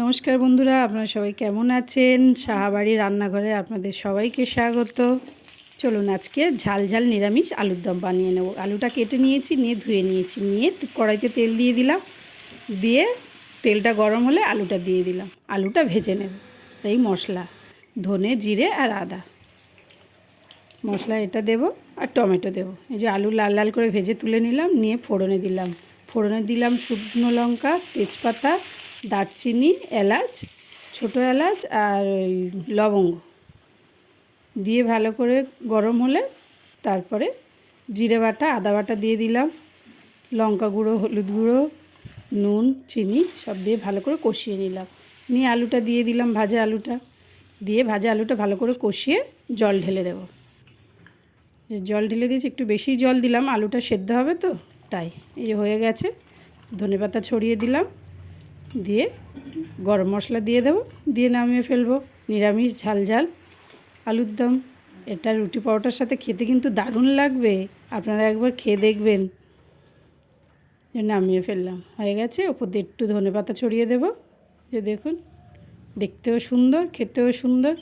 নমস্কার বন্ধুরা, আপনারা সবাই কেমন আছেন? সাহাবাড়ি রান্নাঘরে আপনাদের সবাইকে স্বাগত। চলুন আজকে ঝাল ঝাল নিরামিষ আলুর দম বানিয়ে নেব। আলুটা কেটে নিয়েছি, নিয়ে ধুয়ে নিয়েছি। নিয়ে কড়াইতে তেল দিয়ে দিলাম। দিয়ে তেলটা গরম হলে আলুটা দিয়ে দিলাম। আলুটা ভেজে নেব। এই মশলা, ধনে, জিরে আর আদা। মশলা এটা দেব আর টমেটো দেব। এই যে আলু লাল লাল করে ভেজে তুলে নিলাম, নিয়ে ফোড়নে দিলাম। ফোড়নে দিলাম শুকনো লঙ্কা, তেজপাতা দারচিনি, এলাচ, ছোটো এলাচ আর ওই লবঙ্গ। দিয়ে ভালো করে গরম হলে তারপরে জিরে বাটা, আদা বাটা দিয়ে দিলাম। লঙ্কা গুঁড়ো, হলুদ গুঁড়ো, নুন, চিনি সব দিয়ে ভালো করে কষিয়ে নিলাম। নিয়ে আলুটা দিয়ে দিলাম ভাজা আলুটা। দিয়ে ভাজা আলুটা ভালো করে কষিয়ে জল ঢেলে দেবো। জল ঢেলে দিয়েছি, একটু বেশি জল দিলাম, আলুটা সেদ্ধ হবে তো, তাই। এই হয়ে গেছে। ধনেপাতা ছড়িয়ে দিলাম। দিয়ে গরম মশলা দিয়ে দেবো। দিয়ে নামিয়ে ফেলব। নিরামিষ, ঝাল ঝাল। আলুর দম। এটা রুটি পাউটার সাথে খেতে কিন্তু দারুণ লাগবে। আপনারা একবার খেয়ে দেখবেন। নামিয়ে ফেললাম। হয়ে গেছে। ওপর দিয়ে একটু ধনেপাতা ছড়িয়ে দেবো। যে দেখুন, দেখতেও সুন্দর, খেতেও সুন্দর।